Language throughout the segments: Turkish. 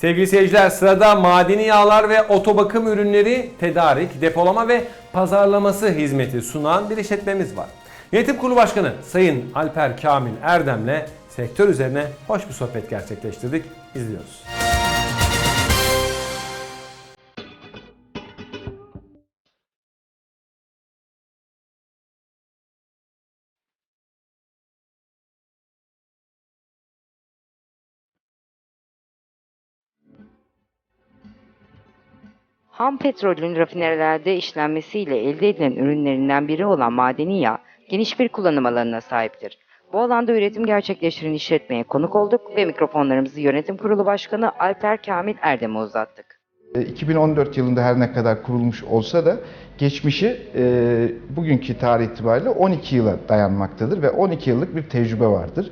Sevgili seyirciler sırada madeni yağlar ve otobakım ürünleri tedarik, depolama ve pazarlaması hizmeti sunan bir işletmemiz var. Yönetim Kurulu Başkanı Sayın Alper Kamil Erdem'le sektör üzerine hoş bir sohbet gerçekleştirdik. İzliyoruz. Ham petrolün rafinerilerde işlenmesiyle elde edilen ürünlerinden biri olan madeni yağ geniş bir kullanım alanına sahiptir. Bu alanda üretim gerçekleştiren işletmeye konuk olduk ve mikrofonlarımızı Yönetim Kurulu Başkanı Alper Kamil Erdem'e uzattık. 2014 E, yılında her ne kadar kurulmuş olsa da geçmişi e, bugünkü tarih itibariyle 12 yıla dayanmaktadır ve 12 yıllık bir tecrübe vardır.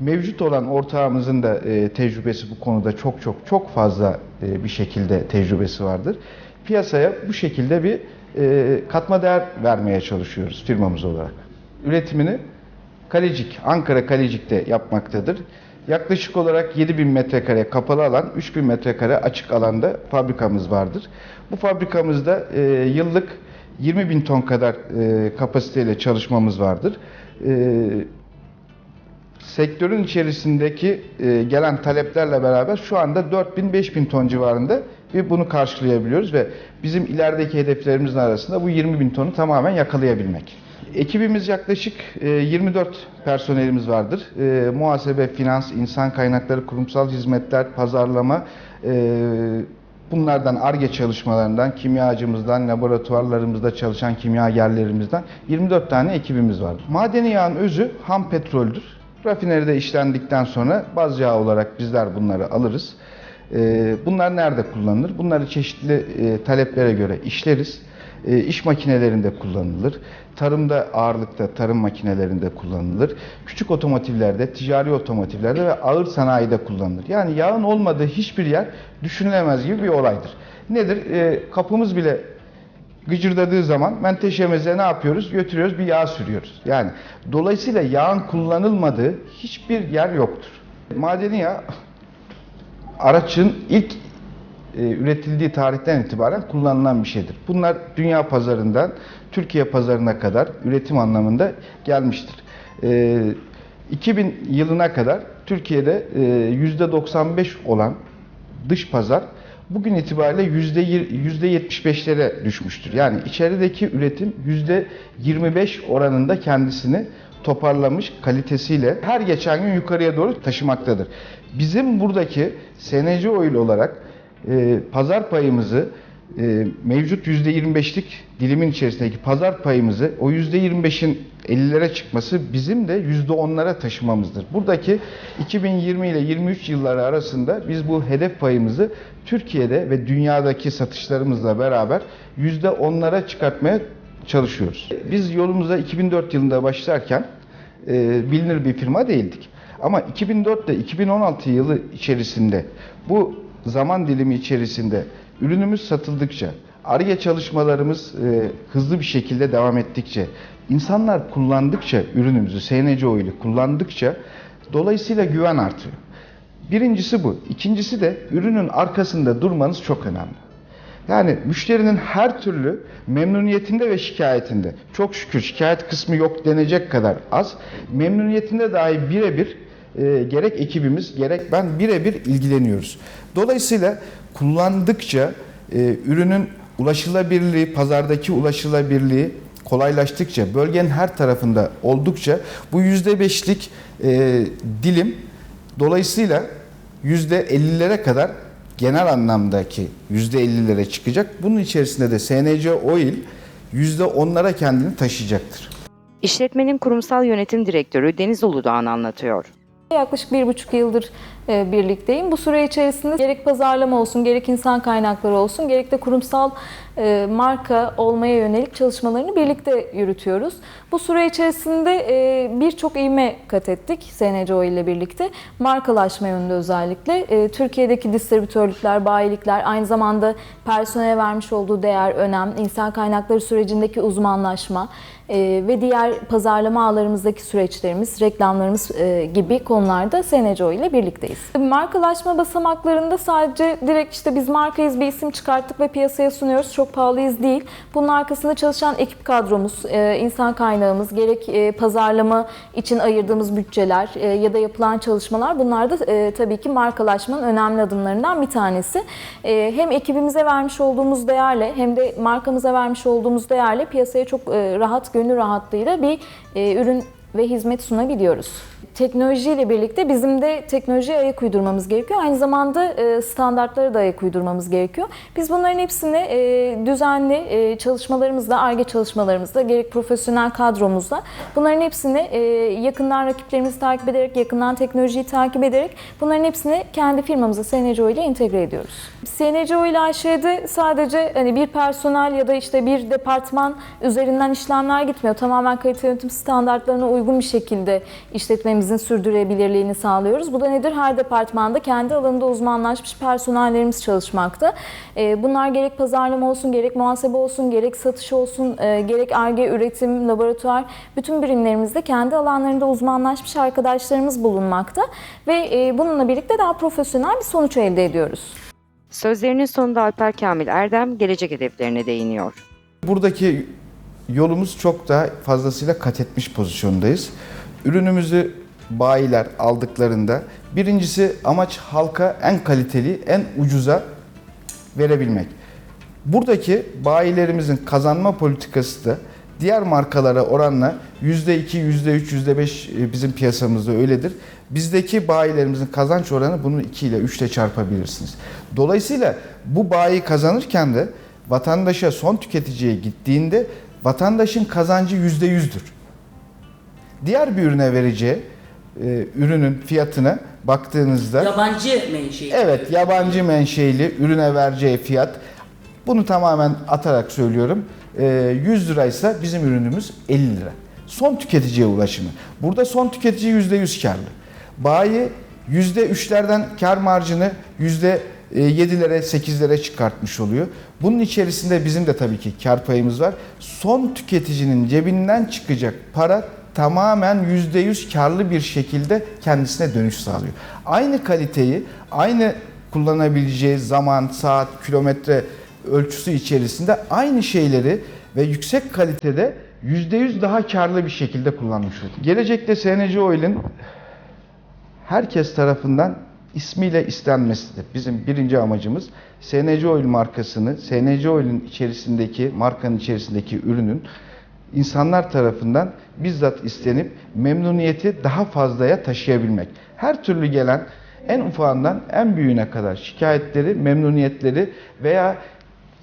Mevcut olan ortağımızın da e, tecrübesi bu konuda çok çok çok fazla e, bir şekilde tecrübesi vardır. Piyasaya bu şekilde bir e, katma değer vermeye çalışıyoruz firmamız olarak. Üretimini Kalecik, Ankara Kalecik'te yapmaktadır. Yaklaşık olarak 7000 metrekare kapalı alan, 3000 metrekare açık alanda fabrikamız vardır. Bu fabrikamızda e, yıllık 20 bin ton kadar e, kapasiteyle çalışmamız vardır. E, sektörün içerisindeki e, gelen taleplerle beraber şu anda 4000-5000 ton civarında bir bunu karşılayabiliyoruz ve bizim ilerideki hedeflerimizin arasında bu 20 bin tonu tamamen yakalayabilmek. Ekibimiz yaklaşık e, 24 personelimiz vardır. E, muhasebe, finans, insan kaynakları, kurumsal hizmetler, pazarlama, e, bunlardan ARGE çalışmalarından, kimyacımızdan, laboratuvarlarımızda çalışan kimyagerlerimizden 24 tane ekibimiz var. Madeni yağın özü ham petroldür. Rafineride işlendikten sonra baz yağ olarak bizler bunları alırız. Ee, Bunlar nerede kullanılır? Bunları çeşitli e, taleplere göre işleriz. E, İş makinelerinde kullanılır. Tarımda ağırlıkta tarım makinelerinde kullanılır. Küçük otomotivlerde, ticari otomotivlerde ve ağır sanayide kullanılır. Yani yağın olmadığı hiçbir yer düşünülemez gibi bir olaydır. Nedir? E, Kapımız bile gıcırdadığı zaman menteşemize ne yapıyoruz? Götürüyoruz bir yağ sürüyoruz. Yani dolayısıyla yağın kullanılmadığı hiçbir yer yoktur. Madeni yağ araçın ilk e, üretildiği tarihten itibaren kullanılan bir şeydir. Bunlar dünya pazarından Türkiye pazarına kadar üretim anlamında gelmiştir. E, 2000 yılına kadar Türkiye'de e, %95 olan dış pazar bugün itibariyle yüzde yir- yüzde 75'lere düşmüştür. Yani içerideki üretim yüzde 25 oranında kendisini toparlamış kalitesiyle her geçen gün yukarıya doğru taşımaktadır. Bizim buradaki SNC Oil olarak e, pazar payımızı e, mevcut %25'lik dilimin içerisindeki pazar payımızı o %25'in 50'lere çıkması bizim de %10'lara taşımamızdır. Buradaki 2020 ile 23 yılları arasında biz bu hedef payımızı Türkiye'de ve dünyadaki satışlarımızla beraber %10'lara çıkartmaya çalışıyoruz. Biz yolumuza 2004 yılında başlarken e, bilinir bir firma değildik. Ama 2004 ile 2016 yılı içerisinde bu zaman dilimi içerisinde ürünümüz satıldıkça, ARGE çalışmalarımız e, hızlı bir şekilde devam ettikçe, insanlar kullandıkça ürünümüzü, SNC Oil'i kullandıkça dolayısıyla güven artıyor. Birincisi bu. İkincisi de ürünün arkasında durmanız çok önemli. Yani müşterinin her türlü memnuniyetinde ve şikayetinde, çok şükür şikayet kısmı yok denecek kadar az, memnuniyetinde dahi birebir e, gerek ekibimiz gerek ben birebir ilgileniyoruz. Dolayısıyla kullandıkça e, ürünün ulaşılabilirliği, pazardaki ulaşılabilirliği kolaylaştıkça, bölgenin her tarafında oldukça bu %5'lik e, dilim dolayısıyla %50'lere kadar genel anlamdaki %50'lere çıkacak. Bunun içerisinde de SNC Oil %10'lara kendini taşıyacaktır. İşletmenin kurumsal yönetim direktörü Deniz Uludağ'ın anlatıyor. Yaklaşık bir buçuk yıldır birlikteyim. Bu süre içerisinde gerek pazarlama olsun, gerek insan kaynakları olsun, gerek de kurumsal e, marka olmaya yönelik çalışmalarını birlikte yürütüyoruz. Bu süre içerisinde e, birçok ivme kat ettik SNCO ile birlikte. Markalaşma yönünde özellikle. E, Türkiye'deki distribütörlükler, bayilikler, aynı zamanda personele vermiş olduğu değer, önem, insan kaynakları sürecindeki uzmanlaşma, e, ve diğer pazarlama ağlarımızdaki süreçlerimiz, reklamlarımız e, gibi konularda SNCO ile birlikteyiz. İçerisindeyiz. Markalaşma basamaklarında sadece direkt işte biz markayız bir isim çıkarttık ve piyasaya sunuyoruz. Çok pahalıyız değil. Bunun arkasında çalışan ekip kadromuz, e, insan kaynağımız, gerek e, pazarlama için ayırdığımız bütçeler e, ya da yapılan çalışmalar bunlar da tabii ki markalaşmanın önemli adımlarından bir tanesi. Hem ekibimize vermiş olduğumuz değerle hem de markamıza vermiş olduğumuz değerle piyasaya çok rahat, gönül rahatlığıyla bir ürün ve hizmet sunabiliyoruz. Teknolojiyle birlikte bizim de teknolojiye ayak uydurmamız gerekiyor. Aynı zamanda e, standartlara da ayak uydurmamız gerekiyor. Biz bunların hepsini e, düzenli e, çalışmalarımızla, ARGE çalışmalarımızla, gerek profesyonel kadromuzla bunların hepsini yakından rakiplerimizi takip ederek, yakından teknolojiyi takip ederek bunların hepsini kendi firmamıza SNCO ile entegre ediyoruz. SNCO ile AŞ'de sadece hani bir personel ya da işte bir departman üzerinden işlemler gitmiyor. Tamamen kalite yönetim standartlarına uygun bir şekilde işletmemizin sürdürülebilirliğini sağlıyoruz. Bu da nedir? Her departmanda kendi alanında uzmanlaşmış personellerimiz çalışmakta. Ee, Bunlar gerek pazarlama olsun, gerek muhasebe olsun, gerek satış olsun, e, gerek ARGE, üretim, laboratuvar bütün birimlerimizde kendi alanlarında uzmanlaşmış arkadaşlarımız bulunmakta ve e, bununla birlikte daha profesyonel bir sonuç elde ediyoruz. Sözlerinin sonunda Alper Kamil Erdem gelecek hedeflerine değiniyor. Buradaki yolumuz çok daha fazlasıyla kat etmiş pozisyondayız. Ürünümüzü bayiler aldıklarında birincisi amaç halka en kaliteli, en ucuza verebilmek. Buradaki bayilerimizin kazanma politikası da diğer markalara oranla %2, %3, %5 bizim piyasamızda öyledir. Bizdeki bayilerimizin kazanç oranı bunu 2 ile 3 ile çarpabilirsiniz. Dolayısıyla bu bayi kazanırken de vatandaşa, son tüketiciye gittiğinde vatandaşın kazancı %100'dür. Diğer bir ürüne vereceği e, ürünün fiyatına baktığınızda Yabancı menşei. Evet, yabancı menşeili ürüne vereceği fiyat. Bunu tamamen atarak söylüyorum. Ee, 100 liraysa bizim ürünümüz 50 lira. Son tüketiciye ulaşımı. Burada son tüketici %100 karlı. Bayi %3'lerden kar marjını %7'lere 8'lere çıkartmış oluyor. Bunun içerisinde bizim de tabii ki kar payımız var. Son tüketicinin cebinden çıkacak para tamamen %100 karlı bir şekilde kendisine dönüş sağlıyor. Aynı kaliteyi, aynı kullanabileceği zaman, saat, kilometre ölçüsü içerisinde aynı şeyleri ve yüksek kalitede %100 daha karlı bir şekilde kullanmış oluyor. Gelecekte SNC Oil'in herkes tarafından ismiyle istenmesidir. Bizim birinci amacımız SNC Oil markasını, SNC Oil'in içerisindeki, markanın içerisindeki ürünün insanlar tarafından bizzat istenip memnuniyeti daha fazlaya taşıyabilmek. Her türlü gelen en ufağından en büyüğüne kadar şikayetleri, memnuniyetleri veya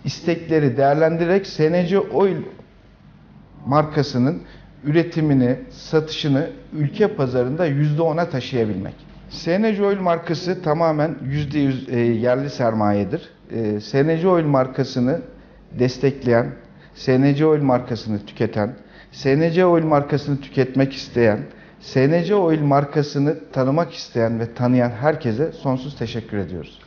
istekleri değerlendirerek SNC Oil markasının üretimini, satışını ülke pazarında %10'a taşıyabilmek. SNC Oil markası tamamen %100 e, yerli sermayedir. E, SNC Oil markasını destekleyen, SNC Oil markasını tüketen, SNC Oil markasını tüketmek isteyen, SNC Oil markasını tanımak isteyen ve tanıyan herkese sonsuz teşekkür ediyoruz.